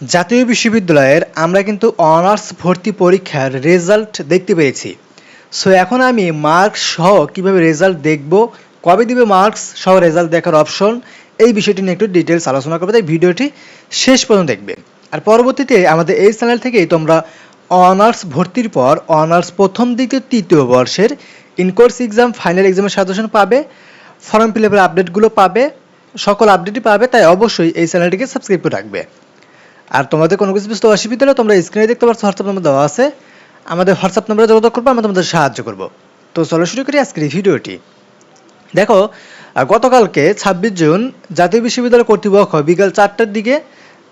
জাতীয় বিশ্ববিদ্যালয়ের আমরা কিন্তু অনার্স ভর্তি পরীক্ষার রেজাল্ট দেখতে পেয়েছি। সো এখন আমি মার্কস সহ কীভাবে রেজাল্ট দেখব, কবে দিবে মার্কস সহ রেজাল্ট দেখার অপশন এই বিষয়টি নিয়ে একটু ডিটেলস আলোচনা করবে। তাই ভিডিওটি শেষ পর্যন্ত দেখবে। আর পরবর্তীতে আমাদের এই চ্যানেল থেকেই তোমরা অনার্স ভর্তির পর, অনার্স প্রথম, দ্বিতীয়, তৃতীয় বর্ষের ইনকোর্স এক্সাম ফাইনাল এক্সামের সাজেশন পাবে ফর্ম ফিল আপডেটগুলো পাবে, সকল আপডেটই পাবে, তাই অবশ্যই এই চ্যানেলটিকে সাবস্ক্রাইব করে রাখবে। আর তোমাদের কোনো কিছু বুঝতে অসুবিধা হলে তোমরা স্ক্রিনে দেখতে পাচ্ছ হোয়াটসঅ্যাপ নাম্বার দেওয়া আছে। আমাদের হোয়াটসঅ্যাপ নাম্বারে যোগাযোগ করব, আমরা তোমাদের সাহায্য করব। তো চলো শুরু করি আজকের ভিডিওটি। দেখো গতকালকে ছাব্বিশ জুন জাতীয় বিশ্ববিদ্যালয় কর্তৃপক্ষ বিকাল চারটার দিকে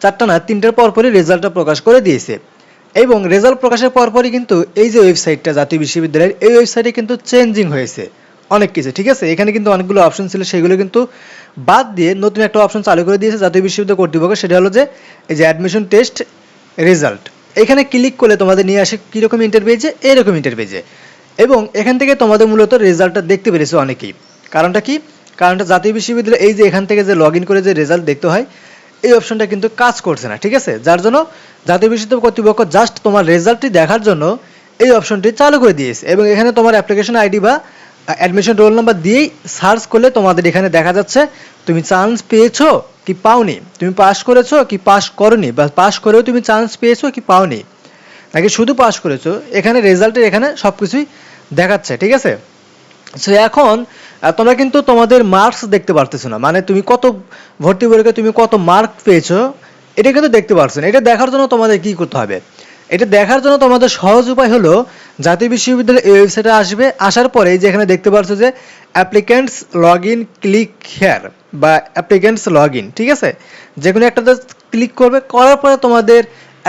চারটা না, তিনটার পরপরই রেজাল্টটা প্রকাশ করে দিয়েছে। এবং রেজাল্ট প্রকাশের পরপরই কিন্তু এই যে ওয়েবসাইটটা, জাতীয় বিশ্ববিদ্যালয়ের, এই ওয়েবসাইটে কিন্তু চেঞ্জিং হয়েছে। অনেক কিছু, ঠিক আছে? এখানে কিন্তু অনেকগুলো অপশন ছিল, সেগুলো কিন্তু বাদ দিয়ে নতুন একটা অপশন চালু করে দিয়েছে জাতীয় বিশ্ববিদ্যালয় কর্তৃপক্ষ, সেটা হলো যে এই যে অ্যাডমিশন টেস্ট রেজাল্ট এখানে ক্লিক করলে তোমাদের নিয়ে আসে কীরকম ইন্টারভিউজে এইরকম ইন্টারভিউজে এবং এখান থেকে তোমাদের মূলত রেজাল্টটা দেখতে পেরেছ অনেকেই। কারণটা কি? কারণটা জাতীয় বিশ্ববিদ্যালয়, এই যে এখান থেকে যে লগ করে যে রেজাল্ট দেখতে হয়, এই অপশনটা কিন্তু কাজ করছে না, ঠিক আছে? যার জন্য জাতীয় বিশ্ববিদ্যালয় কর্তৃপক্ষ জাস্ট তোমার রেজাল্টটি দেখার জন্য এই অপশনটি চালু করে দিয়েছে। এবং এখানে তোমার অ্যাপ্লিকেশন আইডি বা অ্যাডমিশন রোল নাম্বার দিয়েই সার্চ করলে তোমাদের এখানে দেখা যাচ্ছে তুমি চান্স পেয়েছ কি পাওনি। তুমি পাস করেছ কি পাস করনি বা পাস করেও তুমি চান্স পেয়েছ কি পাওনি। নাকি শুধু পাস করেছ, এখানে রেজাল্টের এখানে সব কিছুই দেখাচ্ছে, ঠিক আছে? সো এখন তোমরা কিন্তু তোমাদের মার্কস দেখতে পারতেছো না। মানে তুমি কত ভর্তি পরীক্ষায় তুমি কত মার্ক পেয়েছ, এটা কিন্তু দেখতে পারছ না। এটা দেখার জন্য তোমাদের কি করতে হবে? এটা দেখার জন্য তোমাদের সহজ উপায় হলো, জাতীয় বিশ্ববিদ্যালয়ের এই ওয়েবসাইটে আসবে, আসার পরে যে এখানে দেখতে পাচ্ছ যে applicants log in click here বা অ্যাপ্লিক্যান্টস লগ ইন ঠিক আছে? যে কোনো একটাতে ক্লিক করবে, করার পরে তোমাদের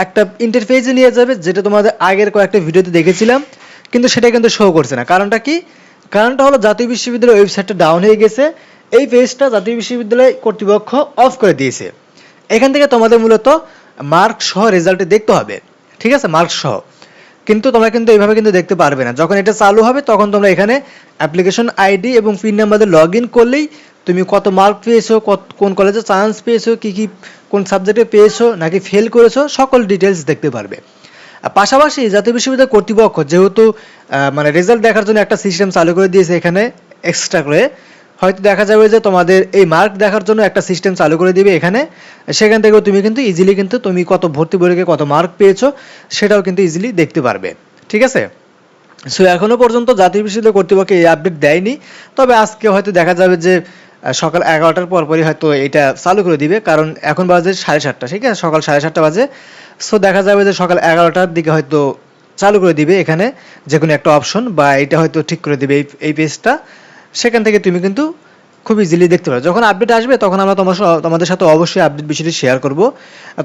একটা ইন্টারফেসে নিয়ে যাবে, যেটা তোমাদের আগের কয়েকটা ভিডিওতে দেখেছিলাম, কিন্তু সেটা কিন্তু শো করছে না। কারণটা কি? কারণটা হলো জাতীয় বিশ্ববিদ্যালয়ের ওয়েবসাইটটা ডাউন হয়ে গেছে, এই পেজটা জাতীয় বিশ্ববিদ্যালয় কর্তৃপক্ষ অফ করে দিয়েছে। এখান থেকে তোমাদের মূলত মার্ক সহ রেজাল্টে দেখতে হবে। ঠিক আছে মার্ক সহ। কিন্তু তোমরা কিন্তু এইভাবে কিন্তু দেখতে পারবে না। যখন এটা চালু হবে, তখন তোমরা এখানে অ্যাপ্লিকেশন আইডি এবং পিন নাম্বার লগ ইন করলেই তুমি কত মার্ক পেয়েছ কোন কলেজে চান্স পেয়েছ, কি কি, কোন সাবজেক্টে পেয়েছ, নাকি ফেল করেছ, সকল ডিটেলস দেখতে পারবে। আর পাশাপাশি জাতীয় বিশ্ববিদ্যালয় কর্তৃপক্ষ যেহেতু মানে রেজাল্ট দেখার জন্য একটা সিস্টেম চালু করে দিয়েছে এখানে এক্সট্রা করে হয়তো দেখা যাবে যে তোমাদের এই মার্ক দেখার জন্য একটা সিস্টেম চালু করে দিবে এখানে। সেখান থেকেও তুমি কিন্তু ইজিলি কিন্তু তুমি কত ভর্তি পরীক্ষায় কত মার্ক পেয়েছ, সেটাও কিন্তু ইজিলি দেখতে পারবে। ঠিক আছে? সো এখনও পর্যন্ত জাতীয় বিশ্ববিদ্যালয় কর্তৃপক্ষ এই আপডেট দেয়নি। তবে আজকে হয়তো দেখা যাবে যে সকাল এগারোটার পরপরই হয়তো এটা চালু করে দিবে। কারণ এখন বাজে সাড়ে সাতটা, ঠিক আছে? সকাল সাড়ে সাতটা বাজে। সো দেখা যাবে যে সকাল এগারোটার দিকে হয়তো চালু করে দিবে এখানে যে কোনো একটা অপশন বা এটা হয়তো ঠিক করে দিবে এই এই পেজটা সেখান থেকে তুমি কিন্তু খুব ইজিলি দেখতে পারো। যখন আপডেট আসবে, তখন আমরা তোমার তোমাদের সাথে অবশ্যই আপডেট বিষয়টি শেয়ার করব।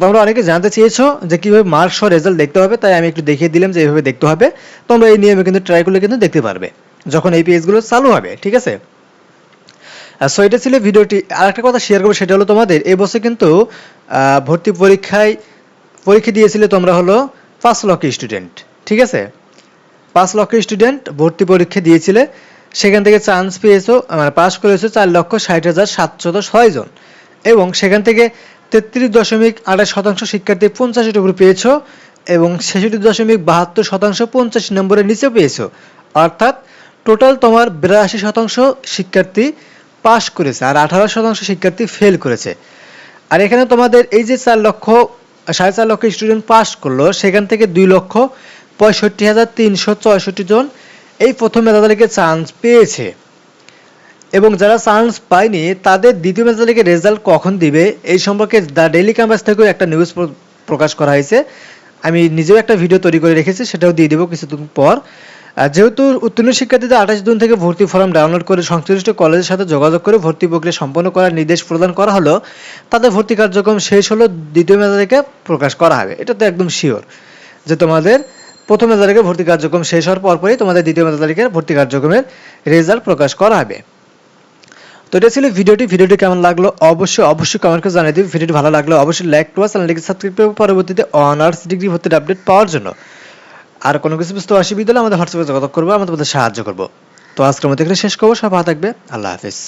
তোমরা অনেকে জানতে চেয়েছো যে কীভাবে মার্কস রেজাল্ট দেখতে হবে, তাই আমি একটু দেখিয়ে দিলাম যে এইভাবে দেখতে হবে। তোমরা এই নিয়মে কিন্তু ট্রাই করলে কিন্তু দেখতে পারবে, যখন এই পেজগুলো চালু হবে, ঠিক আছে? সো এটা ছিল ভিডিওটি। আর একটা কথা শেয়ার করব, সেটা হলো তোমাদের এবছর কিন্তু ভর্তি পরীক্ষায়, পরীক্ষা দিয়েছিলে তোমরা হলো পাঁচ লক্ষ স্টুডেন্ট ঠিক আছে? পাঁচ লক্ষ স্টুডেন্ট ভর্তি পরীক্ষা দিয়েছিলে। সেখান থেকে চান্স পেয়েছ মানে পাস করেছ চার লক্ষ ষাট হাজার সাতশত ছয় জন। এবং সেখান থেকে তেত্রিশ দশমিক আঠাশ শতাংশ শিক্ষার্থী পঞ্চাশের উপর পেয়েছ এবং ছেষট্টি দশমিক বাহাত্তর শতাংশ পঞ্চাশ নম্বরের নিচে পেয়েছ। অর্থাৎ টোটাল তোমার বিরাশি শতাংশ শিক্ষার্থী পাস করেছে আর আঠারো শতাংশ শিক্ষার্থী ফেল করেছে। আর এখানে তোমাদের এই যে চার লক্ষ, সাড়ে চার লক্ষ স্টুডেন্ট পাস করল, সেখান থেকে দুই লক্ষ পঁয়ষট্টি হাজার তিনশো চৌষট্টি জন এই প্রথম মেধা চান্স পেয়েছে। এবং যারা চান্স পায়নি, তাদের দ্বিতীয় মেধা রেজাল্ট কখন দিবে, এই সম্পর্কে দ্য ডেইলি ক্যাম্পাস থেকেও একটা নিউজ প্রকাশ করা হয়েছে। আমি নিজেও একটা ভিডিও তৈরি করে রেখেছি, সেটাও দিয়ে দেবো কিছুদিন পর। যেহেতু উত্তীর্ণ শিক্ষার্থীদের আঠাশ জুন থেকে ভর্তি ফর্ম ডাউনলোড করে সংশ্লিষ্ট কলেজের সাথে যোগাযোগ করে ভর্তি প্রক্রিয়া সম্পন্ন করার নির্দেশ প্রদান করা হলো, তাদের ভর্তি কার্যক্রম শেষ হলো দ্বিতীয় মেধা থেকে প্রকাশ করা হবে। এটা তো একদম শিওর যে তোমাদের প্রথম মেধা তালিকায় ভর্তি কার্যক্রম শেষ হওয়ার পরপরই তোমাদের দ্বিতীয় মেধা তালিকার ভর্তি কার্যক্রমের রেজাল্ট প্রকাশ করা হবে। তো এটা ছিল ভিডিওটি। ভিডিওটি কেমন লাগল? অবশ্যই অবশ্যই কমেন্ট করে জানিয়ে দিবে ভিডিওটি ভালো লাগল অবশ্যই লাইক করবা চ্যানেলটিকে সাবস্ক্রাইব করবে পরবর্তীতে অনার্স ডিগ্রি ভর্তির আপডেট পাওয়ার জন্য। আর কোনো কিছু বুঝতে অসুবিধা হলে আমাদের হোয়াটসঅ্যাপে যোগাযোগ করব, আমরা তোমাদের সাহায্য করব। তো আজকের মধ্যে এখানে শেষ করব। সব ভালো থাকবে। আল্লাহ হাফিজ।